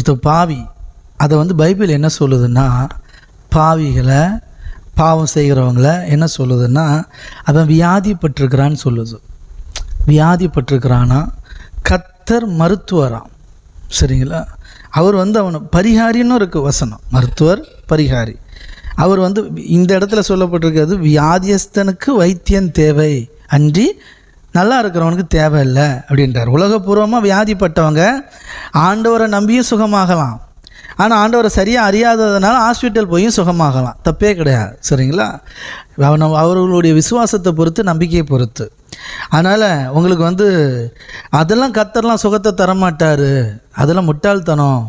ஒருத்தர் பாவி அதை வந்து பைபிள் என்ன சொல்லுதுன்னா பாவிகளை பாவம் செய்கிறவங்கள என்ன சொல்லுதுன்னா அவன் வியாதிப்பட்டிருக்கிறான்னு சொல்லுது. வியாதிப்பட்டிருக்கிறான்னா கத்தர் மருத்துவராம். சரிங்களா? அவர் வந்து அவனை பரிகாரின்னு இருக்குது வசனம். மருத்துவர் பரிகாரி. அவர் வந்து இந்த இடத்துல சொல்லப்பட்டிருக்கிறது வியாதியஸ்தனுக்கு வைத்தியம் தேவை அன்றி நல்லா இருக்கிறவனுக்கு தேவையில்லை அப்படின்றார். உலகபூர்வமாக வியாதிப்பட்டவங்க ஆண்டவரை நம்பியும் சுகமாகலாம். ஆனால் ஆண்டவரை சரியாக அறியாததுனால ஹாஸ்பிட்டல் போயும் சுகமாகலாம். தப்பே கிடையாது. சரிங்களா? அவன் அவர்களுடைய விசுவாசத்தை பொறுத்து நம்பிக்கையை பொறுத்து. அதனால் உங்களுக்கு வந்து அதெல்லாம் கத்தரெலாம் சுகத்தை தரமாட்டார். அதெல்லாம் முட்டாள்தனம்.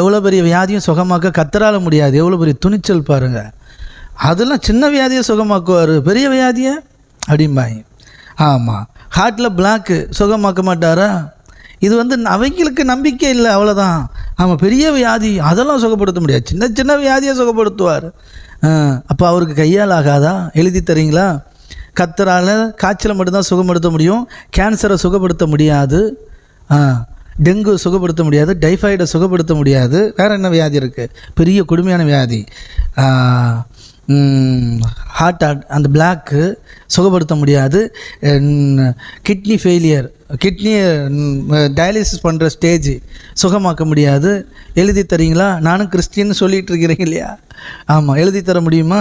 எவ்வளோ பெரிய வியாதியும் சுகமாக்க கத்தரால முடியாது. எவ்வளோ பெரிய துணிச்சல் பாருங்கள் அதெல்லாம் சின்ன வியாதியை சுகமாக்குவார். பெரிய வியாதியை? அப்படிம்பாங்க. ஆமாம் ஹார்ட்டில் பிளாக்கு சுகமாக்க மாட்டாரா இது வந்து அவங்களுக்கு நம்பிக்கை இல்லை அவ்வளோதான் ஆமாம் பெரிய வியாதி அதெல்லாம் சுகப்படுத்த முடியாது. சின்ன சின்ன வியாதியை சுகப்படுத்துவார். அப்போ அவருக்கு கையால் ஆகாதா? எழுதி தரீங்களா? கத்தரால் காய்ச்சலை மட்டும்தான் சுகப்படுத்த முடியும் கேன்சரை சுகப்படுத்த முடியாது. டெங்கு சுகப்படுத்த முடியாது டைஃபாய்டை சுகப்படுத்த முடியாது. வேறு என்ன வியாதி இருக்குது பெரிய கொடுமையான வியாதி. ஹார்ட் அந்த பிளாக்கு சுகப்படுத்த முடியாது. கிட்னி ஃபெயிலியர் கிட்னியை டயாலிசிஸ் பண்ணுற ஸ்டேஜ் சுகமாக்க முடியாது. எழுதி தரீங்களா? நானும் கிறிஸ்டின்னு சொல்லிகிட்டு இருக்கிறேன் இல்லையா? ஆமாம் எழுதி தர முடியுமா?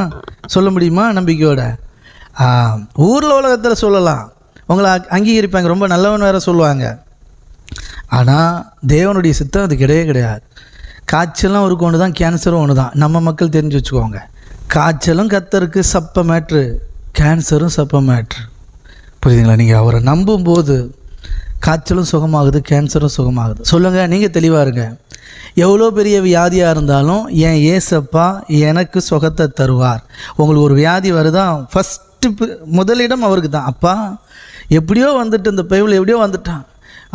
சொல்ல முடியுமா நம்பிக்கையோட? ஊரில் உலகத்தில் சொல்லலாம். உங்களை அங்கீகரிப்பாங்க. ரொம்ப நல்லவன் வேறு சொல்லுவாங்க. ஆனால் தேவனுடைய சித்தம் அது கிடையவே கிடையாது. காய்ச்சலும் ஒரு ஒன்று தான் கேன்சரும் ஒன்று தான் நம்ம மக்கள் தெரிஞ்சு வச்சுக்கோங்க. காய்ச்சலும் கத்தருக்கு சப்ப மேட்ரு கேன்சரும் சப்ப மேட்ரு புரியுதுங்களா? நீங்கள் அவரை நம்பும்போது காய்ச்சலும் சுகமாகுது கேன்சரும் சுகமாகுது. சொல்லுங்கள் நீங்கள் தெளிவாக இருங்க. எவ்வளோ பெரிய வியாதியாக இருந்தாலும் என் ஏசப்பா எனக்கு சுகத்தை தருவார். உங்களுக்கு ஒரு வியாதி வருதா? ஃபஸ்ட்டு முதலிடம் அவருக்கு தான். அப்பா எப்படியோ வந்துட்டு இந்த பைபிள் எப்படியோ வந்துட்டான்.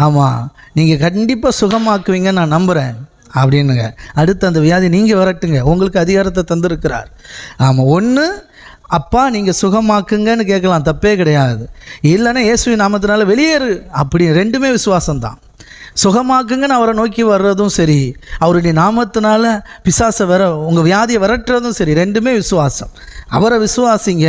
ஆமாம் நீங்கள் கண்டிப்பாக சுகமாக்குவீங்க நான் நம்புகிறேன் அப்படின்னுங்க. அடுத்து அந்த வியாதி நீங்கள் வரட்டுங்க. உங்களுக்கு அதிகாரத்தை தந்திருக்கிறார். ஆமாம் ஒன்று அப்பா நீங்கள் சுகமாக்குங்கன்னு கேட்கலாம். தப்பே கிடையாது. இல்லைன்னா இயேசுவின் நாமத்தினால வெளியேறு. அப்படி ரெண்டுமே விசுவாசம்தான். சுகமாக்குங்கன்னு அவரை நோக்கி வர்றதும் சரி அவருடைய நாமத்தினால பிசாசை வர உங்கள் வியாதியை விரட்டுறதும் சரி ரெண்டுமே விசுவாசம். அவரை விசுவாசிங்க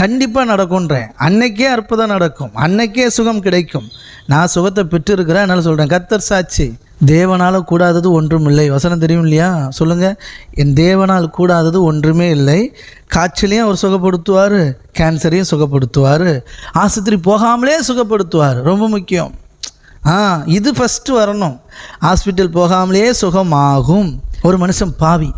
கண்டிப்பாக நடக்கும்ன்றேன். அன்னைக்கே அற்புதம் நடக்கும். அன்னைக்கே சுகம் கிடைக்கும். நான் சுகத்தை பெற்றிருக்கிறேன் என்னால் சொல்கிறேன் கத்தர் சாட்சி. தேவனால் கூடாதது ஒன்றும் இல்லை. வசனம் தெரியும் இல்லையா? சொல்லுங்கள் என் தேவனால் கூடாதது ஒன்றுமே இல்லை. காய்ச்சலையும் அவர் சுகப்படுத்துவார் கேன்சரையும் சுகப்படுத்துவார் ஆஸ்பத்திரி போகாமலே சுகப்படுத்துவார். ரொம்ப முக்கியம். ஆ இது ஃபஸ்ட்டு வரணும். ஹாஸ்பிட்டல் போகாமலே சுகமாகும். ஒரு மனுஷன் பாவி.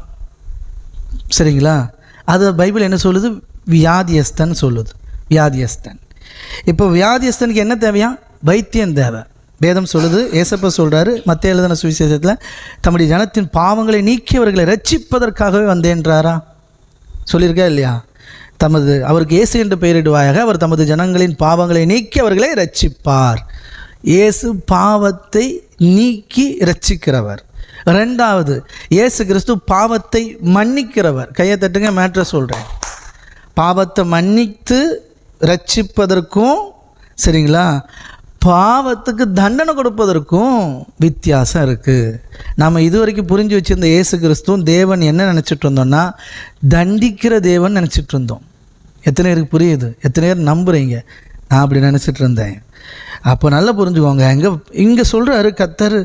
சரிங்களா? அது பைபிள் என்ன சொல்லுது? வியாதியஸ்தன் சொல்லுது. வியாதியஸ்தன். இப்போ வியாதியஸ்தனுக்கு என்ன தேவையா? வைத்தியம் தேவை. வேதம் சொல்லுது ஏசப்ப சொல்கிறாரு மத்திய எழுதின சுவிசேஷத்தில் தம்முடைய ஜனத்தின் பாவங்களை நீக்கியவர்களை ரட்சிப்பதற்காகவே வந்தேன்றாரா? சொல்லியிருக்கா இல்லையா? தமது அவருக்கு இயேசு என்று பெயரிடுவாயாக அவர் தமது ஜனங்களின் பாவங்களை நீக்கி அவர்களை ரட்சிப்பார். இயேசு பாவத்தை நீக்கி ரட்சிக்கிறவர். ரெண்டாவது இயேசு கிறிஸ்து பாவத்தை மன்னிக்கிறவர். கையை தட்டுங்க மேட்ரை சொல்கிறேன் பாவத்தை மன்னித்து ரட்சிப்பதற்கும் சரிங்களா? பாவத்துக்கு தண்டனை கொடுப்பதற்கும் வித்தியாசம் இருக்குது நம்ம இதுவரைக்கும் புரிஞ்சு வச்சிருந்த இயேசு கிறிஸ்துவும் தேவன் என்ன நினச்சிட்டு இருந்தோம்னா தண்டிக்கிற தேவன் நினச்சிட்டு இருந்தோம். எத்தனை பேருக்கு புரியுது? எத்தனை பேர் நம்புகிறீங்க நான் அப்படி நினச்சிட்டு இருந்தேன். அப்போ நல்லா புரிஞ்சுக்கோங்க. இங்கே இங்கே சொல்கிறாரு கத்தர்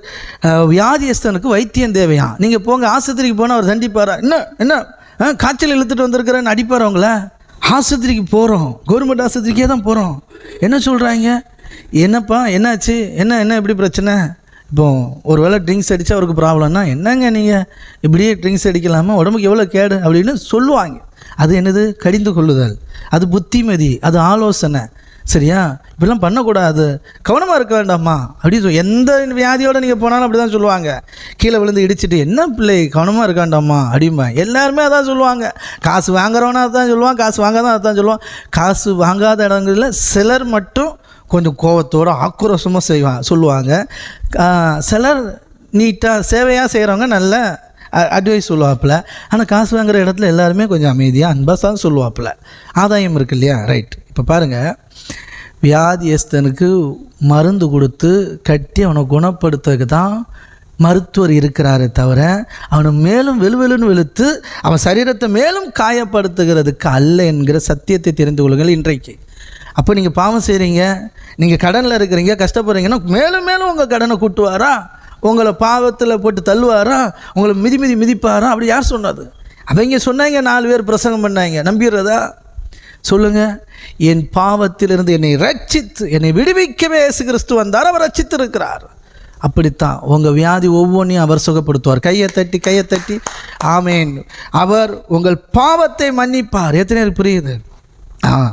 வியாதியஸ்தனுக்கு வைத்தியம் தேவையா? நீங்கள் போங்க ஆஸ்பத்திரிக்கு போனால் அவர் தண்டிப்பாரா? என்ன என்ன? ஆ, காய்ச்சல் இழுத்துட்டு வந்திருக்கிறேன்னு அடிப்பார் அவங்கள ஆஸ்பத்திரிக்கு போகிறோம் கவர்மெண்ட் ஆஸ்பத்திரிக்கே தான் போகிறோம் என்ன சொல்கிறாங்க என்னப்பா என்னாச்சு? என்ன என்ன இப்படி பிரச்சனை? இப்போ ஒரு வேளை ட்ரிங்க்ஸ் அடித்தா அவருக்கு ப்ராப்ளம்னா என்னங்க நீங்கள் இப்படியே ட்ரிங்க்ஸ் அடிக்கலாமா? உடம்புக்கு எவ்வளோ கேடு? அப்படின்னு சொல்லுவாங்க. அது என்னது? கடிந்து கொள்ளுதல். அது புத்திமதி அது ஆலோசனை. சரியா? இப்படிலாம் பண்ணக்கூடாது. கவனமாக இருக்க வேண்டாமா அப்படின்னு சொல்லி எந்த வியாதியோடு நீங்கள் போனாலும் அப்படி தான் சொல்லுவாங்க. கீழே விழுந்து இடிச்சிட்டு என்ன பிள்ளை கவனமாக இருக்க வேண்டாமா அப்படிம்பா. எல்லாருமே அதான் சொல்லுவாங்க. காசு வாங்குறவனா அதான் சொல்லுவான் காசு வாங்காதான் அதான் சொல்லுவான். காசு வாங்காத இடங்களில் சிலர் மட்டும் கொஞ்சம் கோவத்தோடு ஆக்ரோஷமாக செய்வாங்க சொல்லுவாங்க. சிலர் நீட்டாக சேவையாக செய்கிறவங்க நல்ல அட்வைஸ் சொல்லுவாப்புல. ஆனால் காசு வாங்குற இடத்துல எல்லாருமே கொஞ்சம் அமைதியாக அன்பாக தான் சொல்லுவாப்புல. ஆதாயம் இருக்கு இல்லையா? ரைட் இப்போ பாருங்கள் வியாதியஸ்தனுக்கு மருந்து கொடுத்து கட்டி அவனை குணப்படுத்துறதுக்கு தான் மருத்துவர் இருக்கிறாரே தவிர அவனை மேலும் வெலுவெலுன்னு வெளுத்து அவன் சரீரத்தை மேலும் காயப்படுத்துகிறதுக்கு அல்ல என்கிற சத்தியத்தை தெரிந்து கொள்ளுங்கள் இன்றைக்கு. அப்போ நீங்கள் பாவம் செய்கிறீங்க நீங்கள் கடனில் இருக்கிறீங்க கஷ்டப்படுறீங்கன்னா மேலும் மேலும் உங்கள் கடனை கூட்டுவாரா? உங்களை பாவத்தில் போட்டு தள்ளுவாரா? உங்களை மிதி மிதி மிதிப்பாரா? அப்படி யார் சொன்னது? அவங்க சொன்னாங்க நாலு பேர் பிரசங்கம் பண்ணாங்க. நம்பிடுறதா சொல்லுங்கள் என் பாவத்திலிருந்து என்னை ரட்சித்து என்னை விடுவிக்கவே இயேசு கிறிஸ்து வந்தார். அவர் ரட்சித்திருக்கிறார். அப்படித்தான். உங்கள் வியாதி ஒவ்வொன்றையும் அவர் சுகப்படுத்துவார். கையை தட்டி கையை தட்டி. ஆமேன். அவர் உங்கள் பாவத்தை மன்னிப்பார். எத்தனை புரியுது? ஆ.